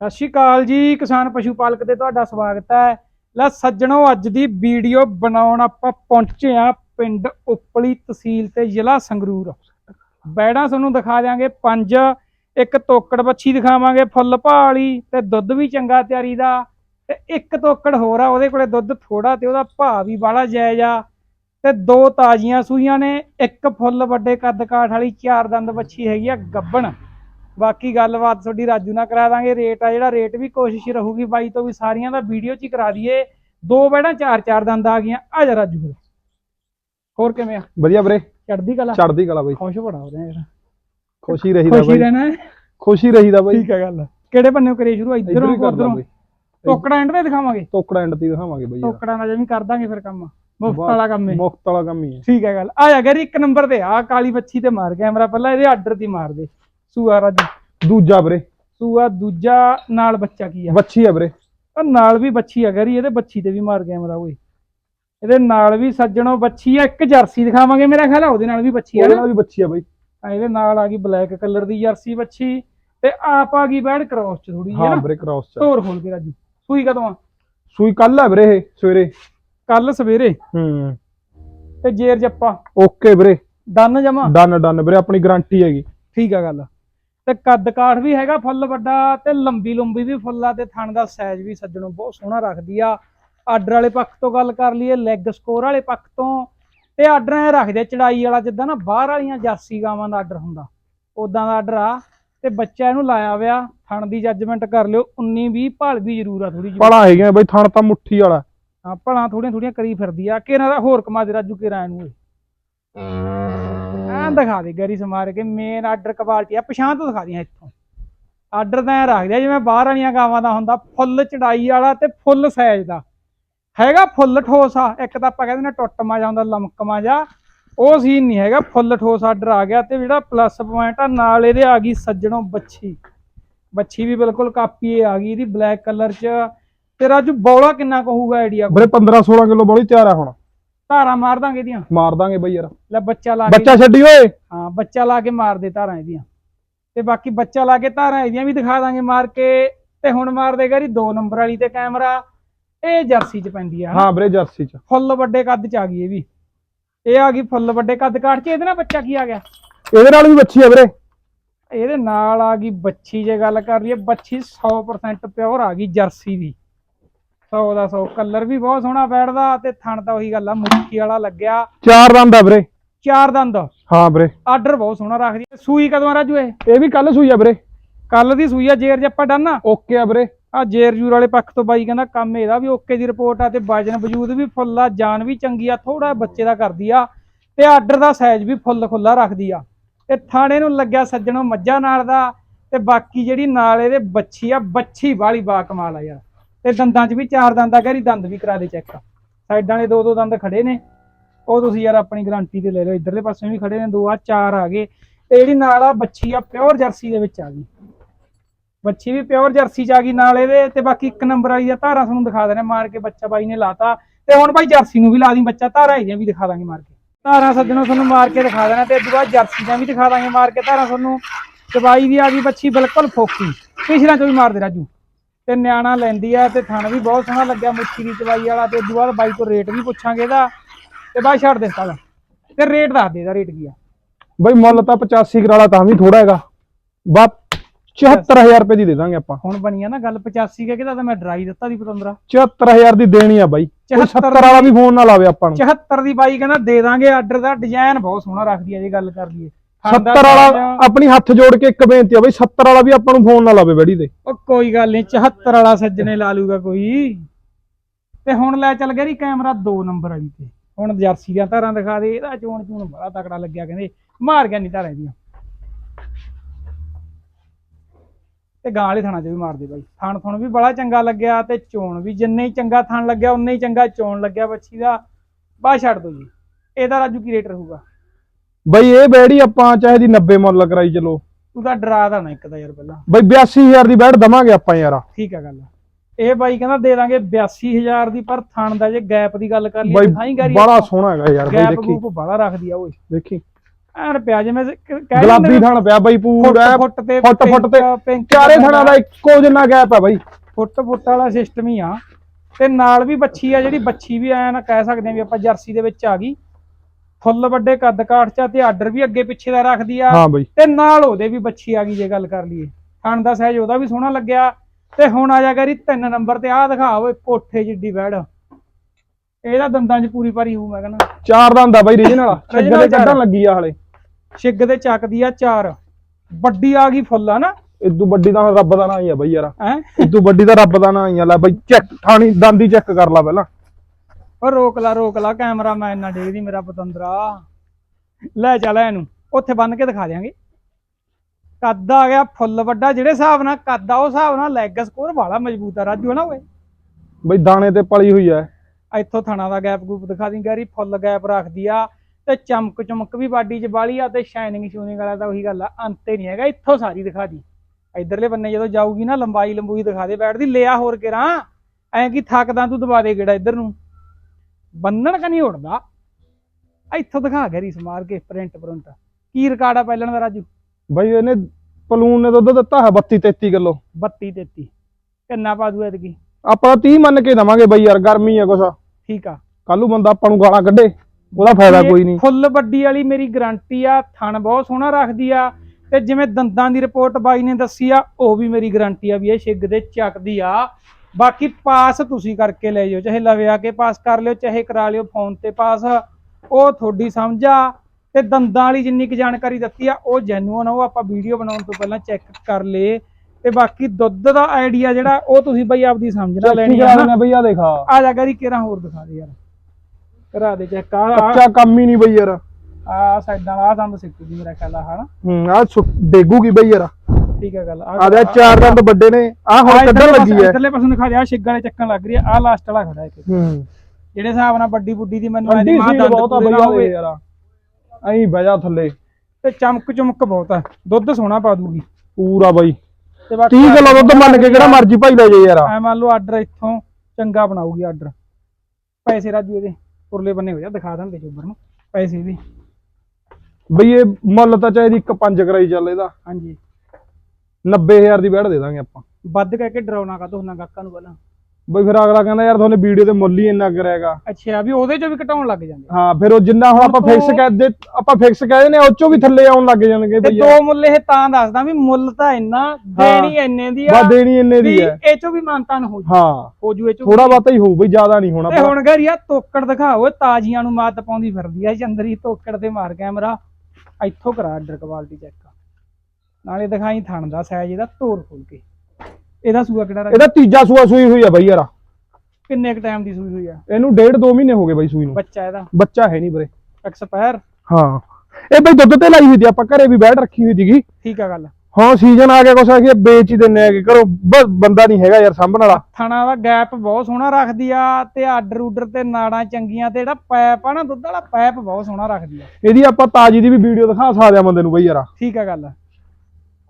ਸਤਿ ਸ਼੍ਰੀ ਅਕਾਲ ਜੀ, ਕਿਸਾਨ ਪਸ਼ੂ ਪਾਲਕ ਤੇ ਤੁਹਾਡਾ ਸਵਾਗਤ ਹੈ। ਲੈ ਸੱਜਣੋ, ਅੱਜ ਦੀ ਵੀਡੀਓ ਬਣਾਉਣ ਆਪਾਂ ਪਹੁੰਚੇ ਆ ਪਿੰਡ ਉਪਲੀ ਤਹਿਸੀਲ ਤੇ ਜ਼ਿਲ੍ਹਾ ਸੰਗਰੂਰ। ਬੈੜਾਂ ਤੁਹਾਨੂੰ ਦਿਖਾ ਦਿਆਂਗੇ ਪੰਜ, ਇੱਕ ਤੋਕੜ ਬੱਚੀ ਦਿਖਾਵਾਂਗੇ ਫੁੱਲ ਭਾਲੀ ਤੇ ਦੁੱਧ ਵੀ ਚੰਗਾ ਤਿਆਰੀ ਦਾ ਤੇ ਇੱਕ ਤੋਕੜ ਹੋਰ ਆ, ਉਹਦੇ ਕੋਲੇ ਦੁੱਧ ਥੋੜਾ ਤੇ ਉਹਦਾ ਭਾਅ ਵੀ ਬਾਹਲਾ ਜਾਇਜ਼ ਆ। ਤੇ ਦੋ ਤਾਜ਼ੀਆਂ ਸੂਈਆਂ ਨੇ, ਇੱਕ ਫੁੱਲ ਵੱਡੇ ਕੱਦ ਕਾਠ ਵਾਲੀ, ਚਾਰ ਦੰਦ ਬੱਛੀ ਹੈਗੀ ਆ ਗੱਬਣ। ਬਾਕੀ ਗੱਲਬਾਤ ਤੁਹਾਡੀ ਰਾਜੂ ਨਾਲ ਕਰਾ ਦਾਂਗੇ। ਰੇਟ ਆ ਜਿਹੜਾ ਰੇਟ ਵੀ ਕੋਸ਼ਿਸ਼ ਰਹੂਗੀ ਬਾਈ ਤੋਂ ਵੀ ਸਾਰੀਆਂ ਦਾ ਵੀਡੀਓ 'ਚ ਹੀ ਕਰਾ ਦਈਏ। ਦੋ ਬੈੜਾਂ ਚਾਰ ਚਾਰ ਦੰਦ ਆ ਗਈਆਂ। ਆ ਜਾ ਰਾਜੂ ਫਿਰ। ਹੋਰ ਕਿਵੇਂ ਆ? ਵਧੀਆ ਵੀਰੇ। ਚੜਦੀ ਕਲਾ? ਚੜਦੀ ਕਲਾ ਬਾਈ। ਖੁਸ਼ ਬੜਾ ਹੋ ਰਿਹਾ ਯਾਰ। ਖੁਸ਼ੀ ਰਹੀਦਾ ਖੁਸ਼ੀ ਬਾਈ। ਰਹਿਣਾ ਹੈ? ਖੁਸ਼ੀ ਰਹੀਦਾ ਬਾਈ। ਠੀਕ ਹੈ ਗੱਲ। ਕਿਹੜੇ ਬੰਨੇ ਕਰੇ ਸ਼ੁਰੂ? ਇੱਧਰੋਂ ਉਧਰੋਂ? ਟੋਕੜਾ ਐਂਡ ਤੇ ਦਿਖਾਵਾਂਗੇ? ਟੋਕੜਾ ਐਂਡ ਤੇ ਦਿਖਾਵਾਂਗੇ ਬਾਈ ਟੋਕੜਾ ਨਾਲ ਜਿਵੇਂ ਕਰ ਦਾਂਗੇ ਫਿਰ ਕੰਮ। ਮੁਫਤ ਵਾਲਾ ਕੰਮ ਹੈ ਮੁਫਤ ਵਾਲਾ ਕੰਮ ਹੀ ਹੈ। ਠੀਕ ਹੈ ਗੱਲ। ਆ ਜਾ ਗਰੀ ਇੱਕ ਨੰਬਰ ਤੇ ਆ ਕਾਲੀ ਬੱਚੀ ਤੇ ਮਾਰ ਕੈਮਰਾ ਪਹਿਲਾਂ ਇਹਦੇ ਆਰਡਰ ਦੀ ਮਾਰ ਦੇ। ਸੂਆ ਰਾਜੂ ਦੂਜਾ ਵੀਰੇ। ਸੂਆ ਦੂਜਾ ਨਾਲ ਬੱਚਾ ਕੀ ਆ? ਬੱਚੀ ਆ ਵੀਰੇ। ਆ ਨਾਲ ਵੀ ਬੱਚੀ ਆ ਗਰੀ ਇਹਦੇ ਬੱਚੀ ਤੇ ਵੀ ਮਾਰ ਕੈਮਰਾ ਓਏ। ਇਹਦੇ ਨਾਲ ਵੀ ਸੱਜਣੋ ਬੱਚੀ ਆ ਇੱਕ ਜਰਸੀ ਦਿਖਾਵਾਂਗੇ ਮੇਰਾ ਖਿਆਲ ਆ ਉਹਦੇ ਨਾਲ ਵੀ ਬੱਚੀ ਆ ਉਹਦੇ ਨਾਲ ਵੀ ਬੱਚੀ ਆ ਬਾਈ। ਆ ਇਹਦੇ ਨਾਲ ਆ ਗਈ ਬਲੈਕ ਕਲਰ ਦੀ ਜਰਸੀ ਬੱਚੀ ਤੇ ਆਪ ਆ ਗਈ ਬੈਡ ਕ੍ਰੋਸ ਚ ਥੋੜੀ ਜਿਹੀ ਹਾਂ ਵੀਰੇ ਕ੍ਰਾਸ ਚ। ਤੋਰ ਖੋਲ ਕੇ ਰਾਜੂ। ਸੂਈ ਕਦੋਂ ਆ? ਸੂਈ ਕੱਲ ਆ ਵੀਰੇ ਇਹ ਸਵੇਰੇ। ਕੱਲ ਸਵੇਰੇ? ਹੂੰ। ਤੇ ਜੇਰ ਜੱਪਾ। ਓਕੇ ਵੀਰੇ। ਦੰਨ ਜਮਾ? ਡਨ ਡਨ ਵੀਰੇ ਆਪਣੀ ਗਾਰੰਟੀ ਹੈਗੀ। ਠੀਕ ਆ ਗੱਲ। ਤੇ ਕੱਦ ਕਾਠ ਵੀ ਹੈਗਾ ਫੁੱਲ ਵੱਡਾ ਤੇ ਲੰਬੀ ਲੰਬੀ ਵੀ ਫੁੱਲ ਤੇ ਥਣ ਦਾ ਸਾਈਜ਼ ਵੀ ਸੱਜਣੋਂ ਬਹੁਤ ਸੋਹਣਾ ਰੱਖਦੀ ਆ। ਆਰਡਰ ਵਾਲੇ ਪੱਖ ਤੋਂ ਗੱਲ ਕਰ ਲਈਏ ਲੈਗ ਸਕੋਰ ਵਾਲੇ ਪੱਖ ਤੋਂ ਤੇ ਆਰਡਰ ਐ ਰੱਖਦੇ ਚੜਾਈ ਵਾਲਾ ਜਿੱਦਾਂ ਨਾ ਬਾਹਰ ਵਾਲੀਆਂ ਜਾਸੀ ਗਾਵਾਂ ਦਾ ਆਰਡਰ ਹੁੰਦਾ ਉਦਾਂ ਦਾ ਆਰਡਰ ਆ। ਤੇ ਬੱਚਾ ਇਹਨੂੰ ਲਾਇਆ ਹੋਇਆ ਥਣ ਦੀ ਜੱਜਮੈਂਟ ਕਰ ਲਿਓ 19 20 ਭਾਲ ਵੀ ਜ਼ਰੂਰ ਆ ਥੋੜੀ ਜਿਹੀ। ਪੜਾ ਹੈਗਾ ਬਾਈ ਥਣ ਤਾਂ ਮੁੱਠੀ ਵਾਲਾ। ਹਾਂ ਭਲਾ ਥੋੜੀਆਂ ਥੋੜੀਆਂ ਕਰੀ ਫਿਰਦੀ ਆ ਕਿਹਨਾਂ ਦਾ ਹੋਰ ਕਮਾ ਦੇ ਰਾਜੂ ਕਿਰਾਂ ਨੂੰ ਐਂ ਦਿਖਾ ਦੇ, ਗਰੀ ਸਮਾਰ ਕੇ ਮੇਨ ਆਰਡਰ ਕੁਆਲਿਟੀ ਆ, ਪਛਾਣ ਤੋਂ ਦਿਖਾ ਦੀਆਂ ਇੱਥੋਂ। ਆਰਡਰ ਤਾਂ ਐਂ ਰੱਖਦੇ ਜਿਵੇਂ ਬਾਹਰ ਵਾਲੀਆਂ ਗਾਵਾਂ ਦਾ ਹੁੰਦਾ, ਫੁੱਲ ਚੜਾਈ ਵਾਲਾ ਤੇ ਫੁੱਲ ਸਾਈਜ਼ ਦਾ। ਹੈਗਾ ਫੁੱਲ ਠੋਸ, ਇੱਕ ਤਾਂ ਆਪਾਂ ਕਹਿੰਦੇ ਨੇ ਟੁੱਟਮਾ ਜਾਂਦਾ ਲਮਕਮਾ ਜਾ ਉਹ ਸੀਨ ਨਹੀਂ ਹੈਗਾ, ਫੁੱਲ ਠੋਸ ਆਰਡਰ ਆ ਗਿਆ ਤੇ ਜਿਹੜਾ ਪਲੱਸ ਪੁਆਇੰਟ ਆ, ਨਾਲ ਇਹਦੇ ਆ ਗਈ ਸੱਜਣੋਂ ਬੱਛੀ। ਬੱਛੀ ਵੀ ਬਿਲਕੁਲ ਕਾਪੀ ਆ ਗਈ ਇਹਦੀ ਬਲੈਕ ਕਲਰ ਚ। ਤੇ ਰਾਜੂ ਬੌਲਾ ਕਿੰਨਾ ਕਹੂਗਾ ਆਈਡੀਆ ਵੀਰੇ 15 16 ਕਿਲੋ ਬੋਲੀ ਤਿਆਰ ਆ ਹੁਣ। ਧਾਰਾਂ ਮਾਰ ਦਾਂਗੇ ਇਹਦੀਆਂ। ਮਾਰ ਦਾਂਗੇ ਬਾਈ ਯਾਰ। ਲੈ ਬੱਚਾ ਲਾ ਕੇ ਬੱਚਾ ਛੱਡੀ ਓਏ। ਹਾਂ ਬੱਚਾ ਲਾ ਕੇ ਮਾਰ ਦੇ ਧਾਰਾਂ ਇਹਦੀਆਂ। ਤੇ ਬਾਕੀ ਬੱਚਾ ਲਾ ਕੇ ਧਾਰਾਂ ਇਹਦੀਆਂ ਵੀ ਦਿਖਾ ਦਾਂਗੇ ਮਾਰ ਕੇ। ਤੇ ਹੁਣ ਮਾਰ ਦੇਗਾ ਜੀ 2 ਨੰਬਰ ਵਾਲੀ ਤੇ ਕੈਮਰਾ। ਇਹ ਜਰਸੀ ਚ ਪੈਂਦੀ ਆ। ਹਾਂ ਵੀਰੇ ਜਰਸੀ ਚ। ਫੁੱਲ ਵੱਡੇ ਕੱਦ ਚ ਆ ਗਈ ਇਹ ਵੀ। ਇਹ ਆ ਗਈ ਫੁੱਲ ਵੱਡੇ ਕੱਦ ਕਾਠ ਚ। ਇਹਦੇ ਨਾਲ ਬੱਚਾ ਕੀ ਆ ਗਿਆ? ਇਹਦੇ ਨਾਲ ਵੀ ਬੱਚੀ ਆ ਵੀਰੇ। ਇਹਦੇ ਨਾਲ ਆ ਗਈ ਬੱਚੀ ਜੇ ਗੱਲ ਕਰ ਲਈਏ ਬੱਚੀ 100% ਪਿਓਰ ਆ ਗਈ ਜਰਸੀ ਦੀ। 100 ਦਾ 100 ਕਲਰ ਵੀ ਬਹੁਤ ਸੋਹਣਾ ਬੈਠਦਾ ਤੇ ਥਣ ਤਾਂ ਉਹੀ ਗੱਲ ਆ ਮੁੱਠੀ ਵਾਲਾ ਲੱਗਿਆ। ਚਾਰ ਦੰਦ ਆ ਵੀਰੇ। ਚਾਰ ਦੰਦ। ਹਾਂ ਵੀਰੇ। ਆਰਡਰ ਬਹੁਤ ਸੋਹਣਾ ਰੱਖਦੀ ਆ। ਸੂਈ ਕਦੋਂ ਆ ਰਾਜੂ ਇਹ? ਇਹ ਵੀ ਕੱਲ ਸੂਈ ਆ ਵੀਰੇ। ਕੱਲ ਦੀ ਸੂਈ ਆ ਜੇਰ ਜੱਪਾ ਡਾਨਾ। ਓਕੇ ਆ ਵੀਰੇ। ਆ ਜੇਰ ਜੂਰ ਵਾਲੇ ਪੱਖ ਤੋਂ ਬਾਈ ਕਹਿੰਦਾ ਕੰਮ ਇਹਦਾ ਵੀ ਓਕੇ ਦੀ ਰਿਪੋਰਟ ਆ ਤੇ ਵਜਨ ਵਜੂਦ ਵੀ ਫੁੱਲ ਆ ਜਾਨ ਵੀ ਚੰਗੀ ਆ ਥੋੜਾ ਬੱਚੇ ਦਾ ਕਰਦੀ ਆ। ਤੇ ਆਰਡਰ ਦਾ ਸਾਈਜ਼ ਵੀ ਫੁੱਲ ਖੁੱਲਾ ਰੱਖਦੀ ਆ। ਤੇ ਥਾਣੇ ਨੂੰ ਲੱਗਿਆ ਸੱਜਣੋਂ ਮੱਝਾਂ ਨਾਲ ਦਾ ਤੇ ਬਾਕੀ ਜਿਹੜੀ ਨਾਲ ਇਹਦੇ ਬੱਚੀ ਆ ਬੱਚੀ ਵਾਲੀ ਬਾ ਕਮਾਲ ਆ ਯਾਰ। ਤੇ ਦੰਦਾਂ 'ਚ ਵੀ ਚਾਰ ਦੰਦ ਆ ਗਰੀ ਦੰਦ ਵੀ ਕਰਾ ਦੇ ਚੈੱਕ ਸਾਈਡਾਂ ਵਾਲੇ ਦੋ ਦੋ ਦੰਦ ਖੜੇ ਨੇ। ਉਹ ਤੁਸੀਂ ਯਾਰ ਆਪਣੀ ਗਾਰੰਟੀ ਤੇ ਲੈ ਲਓ, ਇਧਰਲੇ ਪਾਸੇ ਵੀ ਖੜੇ ਨੇ, ਦੋ ਆ, ਚਾਰ ਆ ਗਏ। ਤੇ ਜਿਹੜੀ ਨਾਲ ਆ ਬੱਚੀ ਆ ਪਿਓਰ ਜਰਸੀ ਦੇ ਵਿੱਚ ਆ ਗਈ। ਬੱਚੀ ਵੀ ਪਿਓਰ ਜਰਸੀ ਚ ਆ ਗਈ ਨਾਲ ਇਹਦੇ, ਤੇ ਬਾਕੀ ਇੱਕ ਨੰਬਰ ਵਾਲੀ ਆ, ਧਾਰਾ ਤੁਹਾਨੂੰ ਦਿਖਾ ਦੇਣਾ ਮਾਰ ਕੇ ਬੱਚਾ ਬਾਈ ਨੇ ਲਾਤਾ। ਤੇ ਹੁਣ ਬਾਈ ਜਰਸੀ ਨੂੰ ਵੀ ਲਾ ਦੀ ਬੱਚਾ ਧਾਰਾ ਇਹਦੀਆਂ ਵੀ ਦਿਖਾ ਦਾਂਗੇ ਮਾਰ ਕੇ। ਧਾਰਾ ਸੱਜਣੋਂ ਤੁਹਾਨੂੰ ਮਾਰ ਕੇ ਦਿਖਾ ਦੇਣਾ, ਤੇ ਇਦੋਂ ਬਾਅਦ ਜਰਸੀ ਦਾ ਵੀ ਦਿਖਾ ਦਾਂਗੇ ਮਾਰ ਕੇ ਧਾਰਾ ਤੁਹਾਨੂੰ। ਚਬਾਈ ਦੀ ਆ ਗਈ ਬੱਚੀ ਬਿਲਕੁਲ ਫੋਕੀ। ਪਿਛਲਾ ਚੋਂ ਵੀ ਮਾਰ ਦੇ ਰਾਜੂ। ਤੇ ਨਿਆਣਾ ਲੈਂਦੀ ਆ ਤੇ ਥਣ ਵੀ ਬਹੁਤ ਸੋਹਣਾ ਲੱਗਿਆ ਮੁੱਠੀ ਦੀ ਚਬਾਈ ਵਾਲਾ ਤੇ ਬਾਅਦ ਬਾਈ ਤੋਂ ਰੇਟ ਵੀ ਪੁੱਛਾਂਗੇ ਇਹਦਾ ਤੇ ਬਾਈ ਛੱਡ ਦੇ ਸਾਲਾ ਤੇ ਰੇਟ ਦੱਸ ਦੇ ਇਹਦਾ ਰੇਟ ਕੀ ਆ? ਬਈ ਮੁੱਲ ਤਾਂ 85 ਕਰਾਲਾ ਤਾਂ ਵੀ ਥੋੜਾ ਹੈਗਾ। ਬਾ 74000 ਰੁਪਏ ਦੀ ਦੇ ਦਾਂਗੇ ਆਪਾਂ। ਹੁਣ ਬਣੀ ਆ ਨਾ ਗੱਲ 85 ਕਹਿ ਕੇ ਤਾਂ ਮੈਂ ਡਰਾਈ ਦਿੱਤਾ ਦੀ ਪਤੰਦਰਾ 74000 ਦੀ ਦੇਣੀ ਆ ਬਾਈ। 74 70 ਵਾਲਾ ਵੀ ਫੋਨ ਨਾਲ ਆਵੇ ਆਪਾਂ ਨੂੰ। 74 ਦੀ ਬਾਈ ਕਹਿੰਦਾ ਦੇ ਦਾਂਗੇ ਆਰਡਰ ਦਾ ਡਿਜ਼ਾਈਨ ਬਹੁਤ ਸੋਹਣਾ ਰੱਖਦੀ ਹੈ ਜੇ ਗੱਲ ਕਰ ਲਈਏ। 70 ਵਾਲਾ ਆਪਣੀ ਹੱਥ ਜੋੜ ਕੇ ਇੱਕ ਬੇਨਤੀ ਆ ਬਈ 70 ਵਾਲਾ ਵੀ ਆਪਾਂ ਨੂੰ ਫੋਨ ਨਾਲ ਆਵੇ ਬੈੜੀ ਤੇ। ਉਹ ਕੋਈ ਗੱਲ ਨਹੀਂ 74 ਵਾਲਾ ਸੱਜਣੇ ਲਾ ਲੂਗਾ ਕੋਈ। ਤੇ ਹੁਣ ਲੈ ਚੱਲ ਗਿਆ ਜੀ ਕੈਮਰਾ 2 ਨੰਬਰ ਵਾਲੀ ਤੇ। ਹੁਣ ਜਰਸੀ ਦੀਆਂ ਧਾਰਾਂ ਦਿਖਾ ਦੇ ਇਹਦਾ ਚੋਣ ਚੂਣ ਬੜਾ ਤਕੜਾ ਲੱਗਿਆ ਕਹਿੰਦੇ। ਮਾਰ ਗਿਆ ਨਹੀਂ ਧਾਰਾਂ ਦੀਆਂ ਤੇ ਗਾਂ ਵਾਲੇ ਥਾਣਾ 'ਚ ਵੀ ਮਾਰ ਦੇ ਬਾਈ। ਥਣ ਥਣ ਵੀ ਬੜਾ ਚੰਗਾ ਲੱਗਿਆ ਤੇ ਚੋਣ ਵੀ ਜਿੰਨੇ ਹੀ ਚੰਗਾ ਥਣ ਲੱਗਿਆ ਉਨੇ ਹੀ ਚੰਗਾ ਚੋਣ ਲੱਗਿਆ ਬੱਚੀ ਦਾ। ਬਾ ਛੱਡ ਦੋ ਜੀ। ਇਹਦਾ ਰਾਜੂ ਕੀ ਰੇਟ ਰਹੂਗਾ? ਬਈ ਇਹ ਬੈੜੀ ਆਪਾਂ ਚਾਹੇ ਦੀ 90 ਮੁੱਲ ਕਰਾਈ ਚਲੋ। ਤੂੰ ਤਾਂ ਡਰਾ ਦਾ ਨਾ ਇੱਕ ਤਾਂ ਯਾਰ ਪਹਿਲਾਂ। ਬਈ 82000 ਦੀ ਬੈੜ ਦਵਾਂਗੇ ਆਪਾਂ ਯਾਰ। ਠੀਕ ਆ ਗੱਲ। ਇਹ ਬਾਈ ਕਹਿੰਦਾ ਦੇ ਦਾਂਗੇ 82000 ਦੀ ਪਰ ਥਣ ਦਾ ਜੇ ਗੈਪ ਦੀ ਗੱਲ ਕਰ ਲਈਏ ਹੀ ਕਰੀ ਬੜਾ ਸੋਹਣਾ ਹੈਗਾ ਯਾਰ ਬਈ ਦੇਖੀ। ਗੂਪ ਬੜਾ ਰੱਖਦੀ ਆ ਓਏ। ਦੇਖੀ। ਐਨ ਪਿਆ ਜਿਵੇਂ ਕਹਿ ਗੁਲਾਬੀ ਥਣ ਪਿਆ ਬਾਈ ਪੂਰਾ। ਫੁੱਟ ਤੇ ਫੁੱਟ ਫੁੱਟ ਤੇ ਚਾਰੇ ਥਣਾਂ ਦਾ ਇੱਕੋ ਜਿੰਨਾ ਗੈਪ ਹੈ ਬਾਈ। ਫੁੱਟ ਫੁੱਟ ਵਾਲਾ ਸਿਸਟਮ ਹੀ ਆ। ਤੇ ਨਾਲ ਵੀ ਬੱਚੀ ਆ ਜਿਹੜੀ ਬੱਚੀ ਵੀ ਐ ਨਾ ਕਹਿ ਸਕਦੇ ਆ ਵੀ ਆਪਾਂ ਜਰਸੀ ਦੇ ਵਿੱਚ ਆ ਗਈ। ਫੁੱਲ ਵੱਡੇ ਕੱਦ ਕਾਠ ਚ ਆ ਤੇ ਆਰਡਰ ਵੀ ਅੱਗੇ ਪਿੱਛੇ ਦਾ ਰੱਖਦੀ ਆ। ਹਾਂ ਬਾਈ। ਤੇ ਨਾਲ ਉਹਦੇ ਵੀ ਬੱਚੀ ਆ ਗਈ ਜੇ ਗੱਲ ਕਰ ਲਈਏ। ਖਾਣ ਦਾ ਸਹਿਜ ਉਹਦਾ ਵੀ ਸੋਹਣਾ ਲੱਗਿਆ। ਤੇ ਹੁਣ ਆ ਜਾ ਕਰੀ ਤਿੰਨ ਨੰਬਰ ਤੇ ਆਹ ਦਿਖਾ ਓਏ ਕੋਠੇ ਜਿੱਡੀ ਵੈੜ ਇਹਦਾ ਦੰਦਾਂ 'ਚ ਪੂਰੀ ਭਰੀ ਹੋਊ ਮੈਂ ਕਹਿੰਦਾ। ਚਾਰ ਦਾ ਹੁੰਦਾ ਬਾਈ ਰੀਜਨਲ ਛੱਗੇ Original ਦੇ। ਕੱਢਣ ਲੱਗੀ ਆ ਹਲੇ। ਛਿੱਗ ਦੇ ਚੱਕਦੀ ਆ ਚਾਰ। ਵੱਡੀ ਆ ਗਈ ਫੁੱਲ ਆ ਨਾ। ਇਦੋਂ ਵੱਡੀ ਤਾਂ ਰੱਬ ਦਾ ਨਾਂ ਹੀ ਆ ਬਾਈ ਯਾਰ। ਹੈ? ਇਦੋਂ ਵੱਡੀ ਤਾਂ ਰੱਬ ਦਾ ਨਾਂ ਹੀ ਆ। ਲੈ ਬਾਈ ਚੈੱਕ ਥਾਣੀ ਦੰਦੀ ਚੈੱਕ ਕਰ ਲਾ ਪਹਿਲਾਂ। ਉਹ ਰੋਕ ਲਾ ਰੋਕ ਲਾ ਕੈਮਰਾ ਮੈਂ ਇੰਨਾ ਡੇਗਦੀ ਮੇਰਾ ਪਤੰਦਰਾ। ਲੈ ਚੱਲ ਇਹਨੂੰ ਉੱਥੇ ਬੰਨ ਕੇ ਦਿਖਾ ਦਿਆਂਗੇ। ਕੱਦ ਆ ਗਿਆ ਫੁੱਲ ਵੱਡਾ ਜਿਹੜੇ ਹਿਸਾਬ ਨਾਲ ਕੱਦ ਆ ਉਹ ਹਿਸਾਬ ਨਾਲ ਲੈਗ ਸਕੋਰ ਵਾਲਾ ਮਜ਼ਬੂਤ ਆ ਰਾਜੂ ਹੈ ਨਾ ਓਏ? ਬਾਈ ਦਾਣੇ ਤੇ ਪਲੀ ਹੋਈ ਐ ਇੱਥੋਂ ਥਣਾ ਦਾ ਗੈਪ ਗੂਪ ਦਿਖਾ ਦੀ ਗੈਰੀ ਫੁੱਲ ਗੈਪ ਰੱਖਦੀ ਆ ਤੇ ਚਮਕ ਚਮਕ ਵੀ ਬਾਡੀ 'ਚ ਬਾਲੀ ਆ ਤੇ ਸ਼ਾਈਨਿੰਗ ਸ਼ੂਨਿੰਗ ਵਾਲਾ ਤਾਂ ਉਹੀ ਗੱਲ ਆ ਅੰਤ ਨਹੀਂ ਹੈਗਾ ਇੱਥੋਂ ਸਾਰੀ ਦਿਖਾ ਦੀ। ਇਧਰਲੇ ਬੰਨੇ ਜਦੋਂ ਜਾਊਗੀ ਨਾ ਲੰਬਾਈ ਲੰਬੂਈ ਦਿਖਾ ਦੇ ਬੈਠਦੀ ਲਿਆ ਹੋਰ ਕਿਰਾਂ। ਐਂ ਕੀ ਥੱਕਦਾ ਤੂੰ ਦਬਾ ਦੇ ਗੇੜਾ ਇੱਧਰ ਨੂੰ। ਬੰਨਣ ਕਾ ਨਹੀਂ ਉੜਦਾ ਇੱਥੋਂ ਦਿਖਾ ਗੈਰੀ ਸਮਾਰ ਕੇ ਪ੍ਰਿੰਟ ਪ੍ਰਿੰਟ ਕੀ ਰਿਕਾਰਡ ਆ ਪਹਿਲਣ ਦਾ ਰਾਜੂ? ਬਾਈ ਇਹਨੇ ਪਲੂਨ ਨੇ ਦੁੱਧ ਦਿੱਤਾ ਹੈ 32 33 ਕਿਲੋ। 32 33 ਕਿੰਨਾ ਪਾ ਦੂ ਐਤਕੀ? ਆਪਾਂ 30 ਮੰਨ ਕੇ ਦਵਾਂਗੇ ਬਾਈ ਯਾਰ ਗਰਮੀ ਆ ਕੁਛ। ਠੀਕ ਆ। ਕੱਲੂ ਬੰਦਾ ਆਪਾਂ ਨੂੰ ਗਾਲਾਂ ਕੱਢੇ ਉਹਦਾ ਫਾਇਦਾ ਕੋਈ ਨਹੀਂ। ਫੁੱਲ ਵੱਡੀ ਵਾਲੀ ਮੇਰੀ ਗਾਰੰਟੀ ਆ ਥਣ ਬਹੁਤ ਸੋਹਣਾ ਰੱਖਦੀ ਆ। ਤੇ ਜਿਵੇਂ ਦੰਦਾਂ ਦੀ ਰਿਪੋਰਟ ਬਾਈ ਨੇ ਦੱਸੀ ਆ ਉਹ ਵੀ ਮੇਰੀ ਗਾਰੰਟੀ ਆ ਵੀ ਇਹ ਛਿੱਗ ਦੇ ਚੱਕਦੀ ਆ। ਬਾਕੀ ਪਾਸ ਤੁਸੀਂ ਕਰਕੇ ਲੈ ਜਾਓ ਚਾਹੇ ਲਵੇ ਆ ਕੇ ਪਾਸ ਕਰ ਲਿਓ ਚਾਹੇ ਕਰਾ ਲਿਓ ਫੋਨ ਤੇ ਪਾਸ। ਉਹ ਤੁਹਾਡੀ ਸਮਝ ਤੇ ਦੰਦਾਂ ਵਾਲੀ ਜਿੰਨੀ ਕੁ ਜਾਣਕਾਰੀ ਦਿੱਤੀ ਆ ਉਹ ਜੈਨੂਅਨ ਆ ਉਹ ਆਪਾਂ ਵੀਡੀਓ ਬਣਾਉਣ ਤੋਂ ਪਹਿਲਾਂ ਚੈੱਕ ਕਰ ਲਏ। ਤੇ ਬਾਕੀ ਦੁੱਧ ਦਾ ਆਈਡੀਆ ਜਿਹੜਾ ਉਹ ਤੁਸੀਂ ਬਈ ਆਪਦੀ ਸਮਝ ਨਾਲ ਲੈਣੀ ਆ ਨਾ ਬਈ ਆ ਦੇਖਾ। ਆ ਜਾ ਕਰੀ ਕਿਹੜਾ ਹੋਰ ਦਿਖਾ ਦੇ ਯਾਰ। ਕਰਾ ਦੇ ਚੈੱਕ ਆ ਕੱਚਾ ਕੰਮ ਹੀ ਨਹੀਂ ਬਈ ਯਾਰ। ਆ ਸਾਈਡਾਂ ਆ ਦੰਦ ਸਿੱਕੂ ਦੀ ਮੇਰਾ ਖਿਆਲ ਆ ਹਨਾ? ਹੂੰ ਆ ਡੇਗੂਗੀ ਬਈ ਯਾਰ। ਠੀਕ ਹੈ ਗੱਲ। ਆ ਦੇ ਚਾਰ ਦੰਦ ਵੱਡੇ ਨੇ। ਆ ਹੁਣ ਕੱਢਣ ਲੱਗੀ ਐ? ਇਧਰਲੇ ਪਾਸੇ ਦਿਖਾ ਆ ਛਿੱਗਾਂ ਵਾਲੇ ਚੱਕਣ ਲੱਗ ਰਹੀ ਆ ਆ ਲਾਸਟ ਵਾਲਾ ਖੜਾ ਇੱਕ। ਹੂੰ। ਜਿਹੜੇ ਹਿਸਾਬ ਨਾਲ ਵੱਡੀ ਬੁੱਢੀ ਦੀ ਮੈਨੂੰ ਐਦੀ ਮਾਂ ਦੰਦ ਬਹੁਤ ਆ ਪੂਰੇ ਬਈ ਨਾ ਆ ਹੋਵੇ ਯਾਰ। ਐਂ ਬਹਿ ਜਾ ਥੱਲੇ। ਤੇ ਚਮਕ ਚਮਕ ਬਹੁਤ ਆ। ਦੁੱਧ ਸੋਹਣਾ ਪਾ ਦੂਗੀ। ਪੂਰਾ ਬਾਈ। ਤੇ ਬਾਕੀ 30 ਕਿਲੋ ਦੁੱਧ ਮੰਨ ਕੇ ਕਿਹੜਾ ਮਰਜ਼ੀ ਭਾਈ ਲੈ ਜੇ ਯਾਰ। ਐ ਮੰਨ ਲਓ ਆਰਡਰ ਇੱਥੋਂ ਚੰਗਾ ਬਣਾਉਗੀ ਆਰਡਰ ਪੈਸੇ ਰਾਜੂ ਇਹਦੇ ਉਰਲੇ ਬੰਨੇ ਹੋ ਜਾ ਦਿਖਾ ਦਾਂਗੇ ਚੋਬਰ ਨੂੰ। ਪੈਸੇ ਵੀ। ਬਈ ਇਹ ਮੁੱਲ ਤਾਂ ਚਾਹੀਦੀ ਇੱਕ ਪੰਜ ਕਰਾਈ ਚੱਲ ਇਹਦਾ। ਹਾਂਜੀ। 90000 ਦੀ ਬੈੜ ਦੇ ਦਾਂਗੇ ਆਪਾਂ। ਵੱਧ ਕਹਿ ਕੇ ਡਰਾਉਣਾ ਕਾ ਤੋਨਾ ਗਾਕਾਂ ਨੂੰ ਪਹਿਲਾਂ। ਬਈ ਫਿਰ ਅਗਲਾ ਕਹਿੰਦਾ ਯਾਰ ਤੁਹਾਨੂੰ ਵੀਡੀਓ ਤੇ ਮੁੱਲ ਹੀ ਇੰਨਾ ਕਰਿਆਗਾ ਅੱਛਾ ਵੀ ਉਹਦੇ ਚੋਂ ਵੀ ਘਟਾਉਣ ਲੱਗ ਜਾਂਦੇ। ਹਾਂ ਫਿਰ ਉਹ ਜਿੰਨਾ ਹੁਣ ਆਪਾਂ ਫਿਕਸ ਤੋਂ- ਕਹਿ ਦੇ ਆਪਾਂ ਫਿਕਸ ਕਹਿ ਦਿੰਦੇ ਆ ਉਹ ਚੋਂ ਵੀ ਥੱਲੇ ਆਉਣ ਲੱਗ ਜਾਣਗੇ ਤੇ ਦੋ ਮੁੱਲ ਇਹ ਤਾਂ ਦੱਸਦਾ ਵੀ ਮੁੱਲ ਤਾਂ ਇੰਨਾ ਦੇਣੀ ਇੰਨੇ ਦੀ ਆ ਬਸ ਦੇਣੀ ਇੰਨੇ ਦੀ ਹੈ ਇਹ ਚੋਂ ਵੀ ਮਾਨਤਾਨ ਹੋ ਜੂ ਹਾਂ। ਹੋ ਜੂ ਇਹ ਚੋਂ ਥੋੜਾ ਬਹੁਤਾ ਹੀ ਹੋਊ ਬਈ ਜ਼ਿਆਦਾ ਨਹੀਂ ਹੋਣਾ ਤੇ ਹੁਣ ਘਰੀਆ ਤੋਕੜ ਦਿਖਾਓ ਤਾਜ਼ੀਆਂ ਨੂੰ ਮਾਤ ਪਾਉਂਦੀ ਫਿਰਦੀ ਆ ਚੰਦਰੀ ਤੋਕੜ ਤੇ ਮਾਰ ਕੈਮਰਾ। ਇੱਥੋਂ ਕਰਾ ਆਰਡਰ ਕੁਆਲਿਟੀ ਚੈੱਕ ਨਾਲੇ ਦਿਖਾਈ ਥਣ ਦਾ ਸਾਈਜ਼ ਇਹਦਾ ਤੋਰ ਖੋਲ ਕੇ। ਇਹਦਾ ਸੂਆ ਕਿਹੜਾ ਇਹਦਾ ਤੀਜਾ ਸੂਆ ਸੂਈ ਹੋਈ ਆ ਬਈ ਯਾਰ। ਕਿੰਨੇ ਕ ਟਾਈਮ ਦੀ ਸੂਈ ਹੋਈ ਆ? ਇਹਨੂੰ ਡੇਢ ਦੋ ਮਹੀਨੇ ਹੋ ਗਏ ਬਈ ਸੂਈ ਨੂੰ। ਬੱਚਾ ਇਹਦਾ। ਬੱਚਾ ਹੈ ਨਹੀਂ ਵੀਰੇ। ਐਕਸਪਾਇਰ ਹਾਂ। ਇਹ ਬਈ ਦੁੱਧ ਤੇ ਲਾਈ ਹੋਈ ਸੀ ਆਪਾਂ ਘਰੇ ਵੀ ਬੈਠ ਰੱਖੀ ਹੋਈ ਸੀਗੀ। ਠੀਕ ਆ ਗੱਲ। ਹਾਂ ਸੀਜ਼ਨ ਆ ਗਿਆ ਕੁਛ ਅਸੀਂ ਵੇਚ ਹੀ ਦਿੰਨੇ ਆ ਕਿ ਕਰੋ ਬਸ ਬੰਦਾ ਨਹੀਂ ਹੈਗਾ ਯਾਰ ਸਾਂਭਣ ਵਾਲਾ। ਥਣਾ ਦਾ ਗੈਪ ਬਹੁਤ ਸੋਹਣਾ ਰੱਖਦੀ ਆ ਤੇ ਆਰਡਰ ਉਡਰ ਤੇ ਨਾੜਾਂ ਚੰਗੀਆਂ ਤੇ ਜਿਹੜਾ ਪੈਪ ਆ ਨਾ ਦੁੱਧ ਵਾਲਾ ਪੈਪ ਬਹੁਤ ਸੋਹਣਾ ਰੱਖਦੀ ਆ। ਇਹਦੀ ਆਪਾਂ ਤਾਜੀ ਦੀ ਵੀ ਵੀਡੀਓ ਦਿਖਾ ਸਕਦੇ ਆ ਬੰਦੇ ਨੂੰ ਬਈ ਯਾਰ। ਠੀਕ ਆ ਗੱਲ।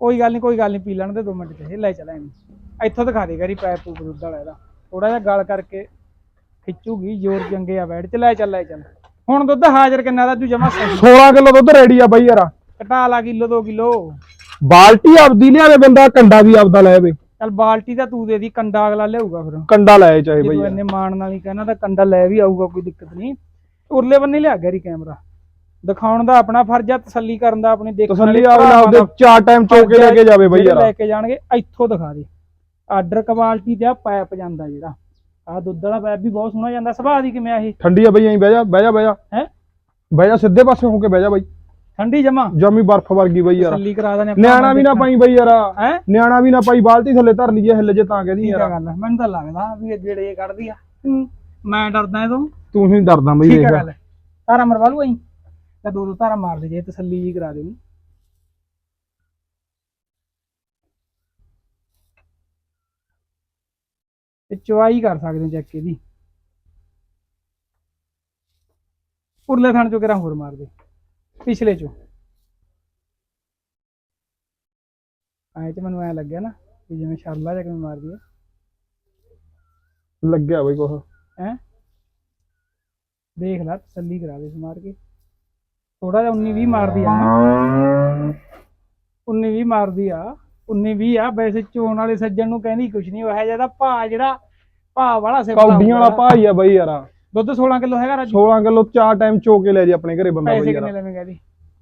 ਕੋਈ ਗੱਲ ਨਹੀਂ ਕੋਈ ਗੱਲ ਨਹੀਂ ਪੀ ਲੈਣ ਦੇ 2 ਮਿੰਟ ਤੇ ਲੈ ਚਲਾਂ ਇਹਨੂੰ ਇੱਥੋਂ ਦਿਖਾ ਦੇ ਗਰੀ ਪੈਪ ਪੂਪ ਦੁੱਧ ਵਾਲਾ ਇਹਦਾ ਥੋੜਾ ਜਿਹਾ ਗਲ ਕਰਕੇ ਖਿੱਚੂਗੀ ਜ਼ੋਰ ਚੰਗੇ ਆ ਬੈਠ ਚ ਲੈ ਚੱਲ ਲੈ ਚੱਲ। ਹੁਣ ਦੁੱਧ ਹਾਜ਼ਰ ਕਿੰਨਾ ਦਾ ਤੂੰ ਜਮਾ ਸਹੀ। 16 ਕਿਲੋ ਦੁੱਧ ਰੈਡੀ ਆ ਬਈ ਯਾਰ। ਘਟਾ ਲਾ ਕਿਲੋ 2 ਕਿਲੋ। ਬਾਲਟੀ ਆਪਦੀ ਲਿਆਵੇ ਬੰਦਾ ਕੰਡਾ ਵੀ ਆਪਦਾ ਲੈ ਵੇ ਚੱਲ ਬਾਲਟੀ ਤਾਂ ਤੂੰ ਦੇ ਦੀ ਕੰਡਾ ਅਗਲਾ ਲਿਆਊਗਾ ਫਿਰ। ਕੰਡਾ ਲੈ ਚਾਹੇ ਬਈ ਇੰਨੇ ਮਾਣ ਨਾਲ ਹੀ ਕਹਿਣਾ ਤਾਂ ਕੰਡਾ ਲੈ ਵੀ ਆਊਗਾ ਕੋਈ ਦਿੱਕਤ ਨਹੀਂ। ਉਰਲੇ ਬੰਨੇ ਲਿਆ ਗੈਰੀ ਕੈਮਰਾ। ਦਿਖਾਉਣ ਦਾ ਆਪਣਾ ਫਰਜ਼ ਆ ਤਸੱਲੀ ਕਰਨ ਦਾ ਆਪਣੀ ਦੇਖਣ ਤਸੱਲੀ ਵਾਲੇ ਆਵੇ ਭਰਾਵਾਂ ਆਪਦੇ ਦਾ। ਚਾਰ ਟਾਈਮ ਚੋਕੇ ਲੈ ਕੇ ਜਾਵੇ ਬਈ ਯਾਰ। ਲੈ ਕੇ ਜਾਣਗੇ ਇੱਥੋਂ ਦਿਖਾ ਦੇ। ਆਰਡਰ ਕੁਆਲਿਟੀ ਤੇ ਆ ਪਾਈਪ ਜਾਂਦਾ ਜਿਹੜਾ। ਆ ਦੁੱਧ ਵਾਲਾ ਪਾਈਪ ਵੀ ਬਹੁਤ ਸੋਹਣਾ ਜਾਂਦਾ। ਸੁਭਾਅ ਦੀ ਕਿਵੇਂ ਆ ਇਹ? ਠੰਡੀ ਆ ਬਈ ਐਂ ਬਹਿ ਜਾ ਬਹਿ ਜਾ ਬਹਿ ਜਾ। ਹੈ? ਬਹਿ ਜਾ ਸਿੱਧੇ ਪਾਸੇ ਹੋ ਕੇ ਬਹਿ ਜਾ ਬਈ। ਠੰਡੀ ਜਮਾ? ਜਮੀ ਬਰਫ਼ ਵਰਗੀ ਬਈ ਯਾਰ। ਤਸੱਲੀ ਕਰਾ ਦਨੇ ਨਿਆਣਾ ਵੀ ਨਾ ਪਾਈ ਬਈ ਯਾਰ। ਹੈ? ਨਿਆਣਾ ਵੀ ਨਾ ਪਾਈ ਬਾਲਟੀ ਥੱਲੇ ਧਰ ਲਈਏ ਹਿੱਲ ਜੇ ਤਾਂ ਕਹਦੀ ਯਾਰ। ਗੱਲ ਮੈਨੂੰ ਤਾਂ ਲੱਗਦਾ ਵੀ ਇਹ ਜਿਹੜੇ ਇਹ ਕੱਢਦੀ ਆ। ਹੂੰ, ਮੈਂ ਡਰਦਾ ਇਹਦੋਂ। ਤੂੰ ਹੀ ਡਰਦਾ ਬਈ ਠੀਕ ਗੱਲ ਤਾਰਾ ਮਰਵਾ ਲੂ ਅਈ ਤਾਂ ਦੋ ਦੋ ਤਾਰਾ ਮਾਰ ਦੇ ਜੇ ਤਸੱਲੀ ਜੀ ਕਰਾ ਦੇ ਉਹਨੂੰ। ਤੇ ਚਵਾਈ ਕਰ ਸਕਦੇ ਹੋ ਚੈੱਕ ਇਹਦੀ। ਉਰਲੇ ਥਣ ਚੋਂ ਕਿਹੜਾ ਹੋਰ ਮਾਰ ਦੇ। ਪਿਛਲੇ ਚੋਂ। ਐ ਤੇ ਮੈਨੂੰ ਐ ਲੱਗਿਆ ਨਾ ਕਿ ਜਿਵੇਂ ਸ਼ਰਲਾ ਜਿਹਾ ਕਿਵੇਂ ਮਾਰਦੀ ਹੈ ਲੱਗਿਆ ਬਈ ਕੁਛ। ਹੈ? ਦੇਖ ਲੈ ਤਸੱਲੀ ਕਰਾ ਦੇ ਇਸ ਮਾਰ ਕੇ। ਥੋੜਾ ਜਿਹਾ 19 20 ਮਾਰਦੀ ਆ। 19 20 ਮਾਰਦੀ ਆ। 19 20 ਆ ਵੈਸੇ ਚੋਣ ਵਾਲੇ ਸੱਜਣ ਨੂੰ ਕਹਿੰਦੀ ਕੁਛ ਨਹੀਂ ਉਹ ਹੈ ਜਿਹਦਾ ਭਾ ਜਿਹੜਾ ਭਾ ਵਾਲਾ ਸੇ ਕੌਡੀਆਂ ਵਾਲਾ ਭਾਈ ਆ ਬਈ ਯਾਰ। ਦੁੱਧ 16 ਕਿਲੋ ਹੈਗਾ ਰਾਜੂ? 16 ਕਿਲੋ ਚਾਰ ਟਾਈਮ ਚੋ ਕੇ ਲੈ ਜੇ ਆਪਣੇ ਘਰੇ ਬੰਦਾ ਪੈਸੇ ਬਈ ਕਿੰਨੇ ਯਾਰ ਲਵੇਂਗਾ ਜੀ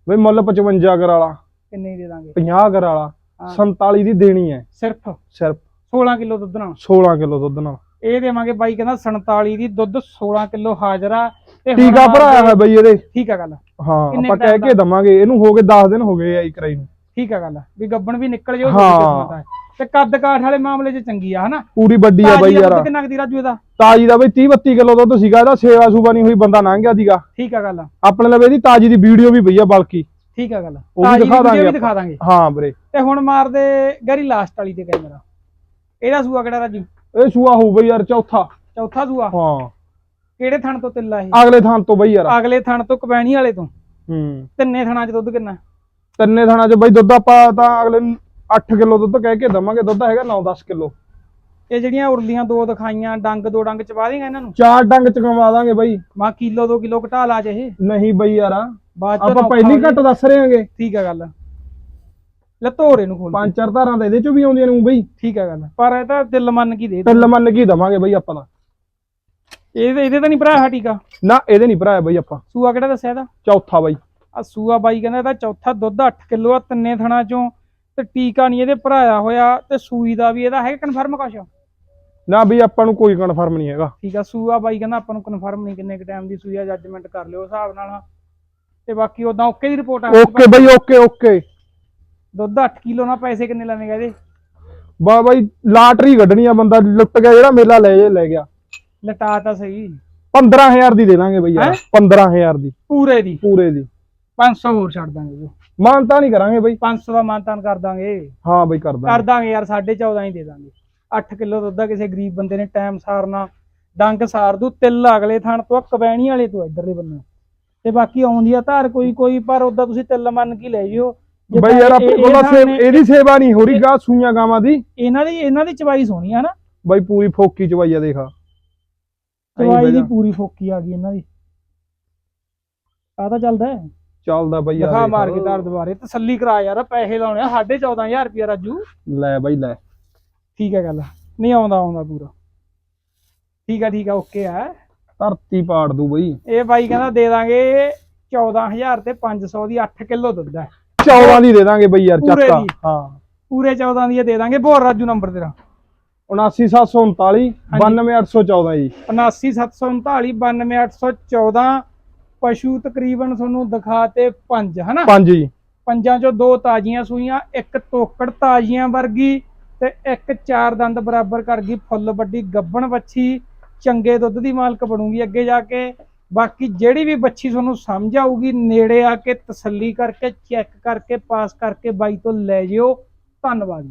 ਬਈ ਮੁੱਲ 55 ਕਰ ਵਾਲਾ। ਕਿੰਨੇ ਹੀ ਦੇ ਦਾਂਗੇ? 50 ਕਰ ਵਾਲਾ। ਹਾਂ। 47 ਦੀ ਦੇਣੀ ਹੈ। ਸਿਰਫ? ਸਿਰਫ। 16 ਕਿਲੋ ਦੁੱਧ ਨਾਲ? 16 ਕਿਲੋ ਦੁੱਧ ਨਾਲ। ਇਹ ਦੇਵਾਂਗੇ ਬਾਈ ਕਹਿੰਦਾ 47 ਦੀ ਦੁੱਧ 16 ਕਿਲੋ ਹਾਜ਼ਰਾ ਤੇ ਹੁਣ ਟੀਕਾ ਭਰਾਇਆ ਹੈ ਬਈ ਇਹਦੇ। ਠੀਕ ਆ ਗੱਲ। ਹਾਂ ਕਿੰਨੇ ਆਪਾਂ time ਕਹਿ ਕੇ ਦਵਾਂਗੇ ਇਹਨੂੰ ਹੋ ਗਏ 10 ਦਿਨ ਹੋ ਗਏ ਆ ਇਕਰਾਈ ਨੂੰ। ਠੀਕ ਆ ਗੱਲ ਵੀ ਗੱਬਣ ਵੀ ਨਿਕਲ ਜਾਓ ਹਾਂ। ਤੇ ਕੱਦ ਕਾਠ ਵਾਲੇ ਮਾਮਲੇ 'ਚ ਚੰਗੀ ਆ ਹਨਾ? ਪੂਰੀ ਵੱਡੀ ਆ ਬਈ ਤਾਜ਼ੀ ਯਾਰ। ਦੁੱਧ ਕਿੰਨਾ ਕੁ ਦੀ ਰਾਜੂ ਇਹਦਾ? ਤਾਜੀ ਦਾ ਬਈ 30 32 ਕਿਲੋ ਦੁੱਧ ਸੀਗਾ ਇਹਦਾ ਸੇਵਾ ਸੂਬਾ ਨਹੀਂ ਹੋਈ ਬੰਦਾ ਲੰਘ ਗਿਆ ਸੀਗਾ। ਠੀਕ ਆ ਗੱਲ ਆਪਣੇ ਲਵੇ ਇਹਦੀ ਤਾਜੀ ਦੀ ਵੀਡੀਓ ਵੀ ਪਈ ਆ ਬਲਕਿ। ਠੀਕ ਆ ਗੱਲ ਉਹ ਵੀ ਤਾਜ਼ੀ ਦਿਖਾ ਵੀਡੀਓ ਦਾਂਗੇ ਵੀ। ਦਿਖਾ ਦਾਂਗੇ। ਹਾਂ ਵੀਰੇ। ਤੇ ਹੁਣ ਮਾਰਦੇ ਗਰੀ ਲਾਸਟ ਵਾਲੀ ਤੇ ਕੈਮਰਾ। ਇਹਦਾ ਸੂਆ ਕਿਹੜਾ ਰਾਜੂ? ਇਹ ਸੂਆ ਹੋਊ ਬਈ ਯਾਰ ਚੌਥਾ। ਚੌਥਾ ਸੂਆ? ਹਾਂ। ਕਿਹੜੇ ਥਣ ਤੋਂ ਤਿੱਲਾ ਇਹ? ਅਗਲੇ ਥਾਂ ਤੋਂ ਬਈ ਯਾਰ। ਅਗਲੇ ਥਣ ਤੋਂ ਕਬੈਣੀ ਵਾਲੇ ਤੋਂ? ਹੂੰ। ਤਿੰਨੇ ਥਣਾਂ 'ਚ ਦੁੱਧ ਕਿੰਨਾ? ਤਿੰਨੇ ਥਾਣਾ ਚ ਬਈ ਦੁੱਧ ਆਪਾਂ ਤਾਂ ਅਗਲੇ ਨੂੰ 8 ਕਿਲੋ ਦੁੱਧ ਕਹਿ ਕੇ ਦਵਾਂਗੇ। ਦੁੱਧ ਹੈਗਾ 9-10 ਕਿਲੋ। ਇਹ ਜਿਹੜੀਆਂ ਉਰਲੀਆਂ ਦੋ ਦਿਖਾਈਆਂ ਡੰਗ ਦੋ ਡੰਗ ਚਵਾ ਦੇਗਾ ਇਹਨਾਂ ਨੂੰ? ਚਾਰ ਡੰਗ ਚ ਕਮਾ ਦਾਂਗੇ ਬਈ। ਮਾ ਕਿਲੋ 2 ਕਿਲੋ ਘਟਾ ਲਾ ਜੇ ਇਹ। ਨਹੀਂ ਬਈ ਯਾਰ। ਬਾਅਦ ਚੋਂ ਆਪਾਂ ਨੌਖਾ ਪਹਿਲੀ ਹੋ ਘੱਟ ਦੱਸ ਰਹੇ ਹਾਂਗੇ। ਠੀਕ ਆ ਗੱਲ। ਲੈ ਧੋਰੇ ਨੂੰ ਖੋਲ ਪੰਜ ਚਾਰ ਧਾਰਾਂ ਤਾਂ ਇਹਦੇ ਚੋਂ ਵੀ ਆਉਂਦੀਆਂ ਨੇ ਊਂ ਬਈ। ਠੀਕ ਆ ਗੱਲ। ਪਰ ਇਹ ਤਾਂ ਦਿਲ ਮੰਨ ਕੇ ਦੇ ਦੇ ਤਿੱਲ ਮੰਨ ਕੇ ਹੀ ਦਵਾਂਗੇ ਬਈ ਆਪਾਂ ਤਾਂ। ਇਹਦੇ ਇਹਦੇ ਤਾਂ ਨਹੀਂ ਭਰਾ ਹੈ ਟੀਕਾ। ਨਾ ਇਹਦੇ ਨਹੀਂ ਭਰਾਇਆ ਬਈ ਆਪਾਂ। ਸੂਆ ਕਿਹੜਾ ਦੱਸਿਆ ਇਹਦਾ? ਚੌਥਾ ਬਈ। ਆ ਸੂਆ ਬਾਈ ਕਹਿੰਦਾ ਇਹਦਾ ਚੌਥਾ ਦੁੱਧ 8 ਕਿਲੋ ਆ ਤਿੰਨੇ ਥਣਾ ਚੋਂ। ਤੇ ਟੀਕਾ ਨਹੀਂ ਇਹਦੇ ਭਰਾਇਆ ਹੋਇਆ ਤੇ ਸੂਈ ਦਾ ਵੀ ਇਹਦਾ ਹੈ ਕਨਫਰਮ ਕੁਛ? ਨਾ ਬਈ ਆਪਾਂ ਨੂੰ ਕੋਈ ਕਨਫਰਮ ਨਹੀਂ ਹੈਗਾ। ਠੀਕ ਆ ਸੂਆ ਬਾਈ ਕਹਿੰਦਾ ਆਪਾਂ ਨੂੰ ਕਨਫਰਮ ਨਹੀਂ ਕਿੰਨੇ ਕ ਟਾਈਮ ਦੀ ਸੂਈ ਆ ਜੱਜਮੈਂਟ ਕਰ ਲਿਓ ਹਿਸਾਬ ਨਾਲ। ਤੇ ਬਾਕੀ ਉਦਾਂ ਓਕੇ ਦੀ ਰਿਪੋਰਟ ਆ। ਓਕੇ ਬਈ ਓਕੇ ਓਕੇ। ਦੁੱਧ 8 ਕਿਲੋ ਨਾਲ ਪੈਸੇ ਕਿੰਨੇ ਲਵੇਂਗਾ ਇਹਦੇ? ਬਾ ਬਈ ਲਾਟਰੀ ਕੱਢਣੀ ਆ ਬੰਦਾ ਲੁੱਟ ਗਿਆ ਜਿਹੜਾ ਮੇਲਾ ਲੈ ਜੇ ਲੈ ਗਿਆ। ਲਟਾ ਤਾਂ ਸਹੀ। 15000 ਦੀ ਦੇ ਦਾਂਗੇ ਬਈ ਯਾਰ 15000 ਦੀ। ਪੂਰੇ ਦੀ। ਪੂਰੇ ਦੀ। 500 ਹੋਰ ਛੱਡ ਦਾਂਗੇ ਜੋ। ਮਾਨਤਾ ਨਹੀਂ ਕਰਾਂਗੇ ਬਈ। 500 ਦਾ ਮਾਨਤਾਨ ਕਰ ਦਾਂਗੇ। ਹਾਂ ਬਈ ਕਰ ਕਰ ਦਾਂਗੇ ਦਾਂਗੇ ਯਾਰ 14.5 ਹੀ ਦੇ ਦਾਂਗੇ। 8 ਕਿਲੋ ਦੁੱਧ ਆ ਕਿਸੇ ਗਰੀਬ ਬੰਦੇ ਨੇ ਟਾਈਮ ਸਾਰਨਾ। ਡੰਗ ਸਾਰ ਦੂ ਤਿੱਲ ਅਗਲੇ ਥਣ ਤੋਂ ਆ, ਕਬੈਣੀ ਵਾਲੇ ਤੋਂ ਇਧਰਲੇ ਬੰਨੇ। ਤੇ ਬਾਕੀ ਆਉਂਦੀ ਆ ਧਾਰ ਕੋਈ ਕੋਈ ਪਰ ਉਦਾਂ ਤੁਸੀਂ ਤਿੱਲ ਮੰਨ ਕੇ ਲੈ ਜਿਓ। ਬਈ ਯਾਰ ਇਹ- ਆਪਣੇ ਕੋਲ ਤਾਂ ਇਹਨਾਂ ਸੇਵ ਨੇ- ਇਹਦੀ ਸੇਵਾ ਨਹੀਂ ਹੋ ਰਹੀ ਗਾ ਸੂਈਆਂ ਗਾਵਾਂ ਦੀ। ਇਹਨਾਂ ਦੀ ਇਹਨਾਂ ਦੀ ਚਵਾਈ ਸੋਹਣੀ ਆ ਨਾ। ਬਈ ਪੂਰੀ ਫੋਕੀ ਚਵਾਈ ਆ ਦੇਖਾ। ਐਂ ਚਵਾਈ ਦੀ ਪੂਰੀ ਫੋਕੀ ਆ ਗਈ ਇਹਨਾਂ ਦੀ। ਆ ਤਾਂ ਚੱਲਦਾ ਹੈ। ਚੱਲਦਾ ਬਈ ਦਿਖਾ ਮਾਰ ਕੇ ਧਾਰ ਦੁਬਾਰੇ ਤਸੱਲੀ ਕਰਾ ਯਾਰ ਪੈਸੇ ਲਾਉਣੇ ਆ 14500 ਰੁਪਿਆ ਰਾਜੂ। ਲੈ ਬਈ ਲੈ। ਠੀਕ ਹੈ ਗੱਲ। ਨਹੀਂ ਆਉਂਦਾ ਆਉਂਦਾ ਪੂਰਾ। ਠੀਕ ਆ ਠੀਕ ਆ ਓਕੇ ਆ ਧਰਤੀ ਪਾੜ ਦੂ ਬਈ। ਇਹ ਬਾਈ ਕਹਿੰਦਾ ਦੇ ਦਾਂਗੇ 14000 ਤੇ 500 ਦੀ 8 ਕਿਲੋ ਦੁੱਧ ਹੈ। 14 ਦੀ ਦੇ ਦਾਂਗੇ ਬਈ ਯਾਰ ਪੂਰੇ ਚੱਕਾ। ਦੀ। ਹਾਂ। ਪੂਰੇ 14 ਦੀ ਇਹ ਦੇ ਦਾਂਗੇ। ਬੋਰ ਰਾਜੂ ਨੰਬਰ ਤੇਰਾ। 79739 92814 ਜੀ। 79739 92814 ਪਸ਼ੂ ਤਕਰੀਬਨ ਤੁਹਾਨੂੰ ਦਿਖਾਤੇ ਪੰਜ ਹਨਾ? ਪੰਜ ਜੀ। ਪੰਜਾਂ ਚੋਂ ਦੋ ਤਾਜ਼ੀਆਂ ਸੂਈਆਂ ਇੱਕ ਤੋਕੜ ਤਾਜ਼ੀਆਂ ਵਰਗੀ ਤੇ ਇੱਕ ਚਾਰ ਦੰਦ ਬਰਾਬਰ ਕਰ ਗਈ ਫੁੱਲ ਵੱਡੀ ਗੱਬਣ ਬੱਚੀ ਚੰਗੇ ਦੁੱਧ ਦੀ ਮਾਲਕ ਬਣੂਗੀ ਅੱਗੇ ਜਾ ਕੇ। ਬਾਕੀ ਜਿਹੜੀ ਵੀ ਬੱਚੀ ਤੁਹਾਨੂੰ ਸਮਝ ਆਊਗੀ ਨੇੜੇ ਆ ਕੇ ਤਸੱਲੀ ਕਰਕੇ ਚੈੱਕ ਕਰਕੇ ਪਾਸ ਕਰਕੇ ਬਾਈ ਤੋਂ ਲੈ ਜਿਓ। ਧੰਨਵਾਦ